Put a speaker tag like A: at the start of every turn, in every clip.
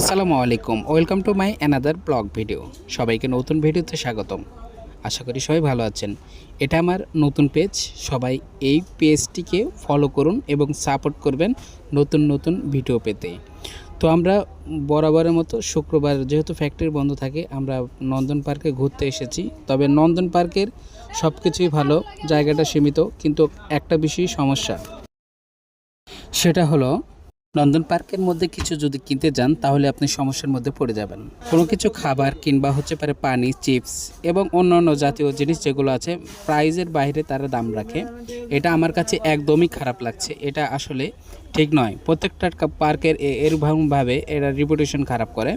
A: আসসালামু আলাইকুম, welcome to my another blog video. সবাইকে নতুন ভিডিওতে স্বাগতম। আশা করি সবাই ভালো আছেন। এটা আমার নতুন পেজ। সবাই এই পেজটিকে ফলো করুন এবং সাপোর্ট করবেন নতুন নতুন ভিডিও পেতে। তো আমরা বরাবরের মতো শুক্রবার যেহেতু ফ্যাক্টরি বন্ধ থাকে, আমরা নন্দন পার্কে ঘুরতে এসেছি। তবে নন্দন পার্কের সব কিছুই ভালো, জায়গাটা সীমিত, কিন্তু একটা বিষয় সমস্যা। সেটা হলো নন্দন পার্কের মধ্যে কিছু যদি কিনতে যান, তাহলে আপনি সমস্যার মধ্যে পড়ে যাবেন। কোনো কিছু খাবার কিংবা হচ্ছে পারে পানি, চিপস এবং অন্যান্য জাতীয় জিনিস যেগুলো আছে, প্রাইজের বাইরে তারা দাম রাখে। এটা আমার কাছে একদমই খারাপ লাগছে। এটা আসলে ঠিক নয়। প্রত্যেকটা পার্কের এরকমভাবে এরা রিপুটেশন খারাপ করে।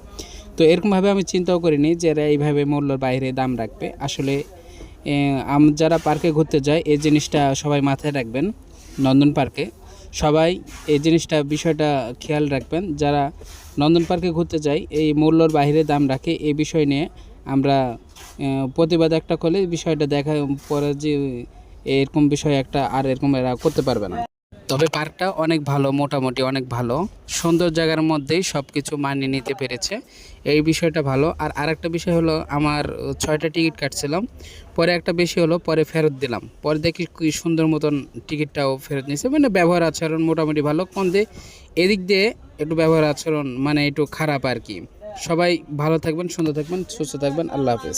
A: তো এরকমভাবে আমি চিন্তাও করিনি যে এরা এইভাবে মূল্যর বাইরে দাম রাখবে। আসলে যারা পার্কে ঘুরতে যায়, এই জিনিসটা সবাই মাথায় রাখবেন। নন্দন পার্কে সবাই এই জিনিসটা, বিষয়টা খেয়াল রাখবেন। যারা নন্দন পার্কে ঘুরতে যায়, এই মূল্যর বাহিরে দাম রাখে, এই বিষয় নিয়ে আমরা প্রতিবাদ একটা করলে বিষয়টা দেখা, পরে যে এরকম বিষয় একটা আর এরকম এরা করতে পারবে না। তবে পার্কটা অনেক ভালো, মোটামুটি অনেক ভালো। সুন্দর জায়গার মধ্যেই সব কিছু মানিয়ে নিতে পেরেছে। এই বিষয়টা ভালো। আর আরেকটা বিষয় হলো, আমার ছয়টা টিকিট কাটছিলাম। পরে একটা বেশি হলো, পরে ফেরত দিলাম। পরে দেখি কি সুন্দর মতন টিকিটটাও ফেরত নিয়েছে। মানে ব্যবহার আচরণ মোটামুটি ভালো। কোন দিয়ে এদিক দিয়ে একটু ব্যবহার আচরণ মানে একটু খারাপ আর কি। সবাই ভালো থাকবেন, সুন্দর থাকবেন, সুস্থ থাকবেন। আল্লাহ হাফেজ।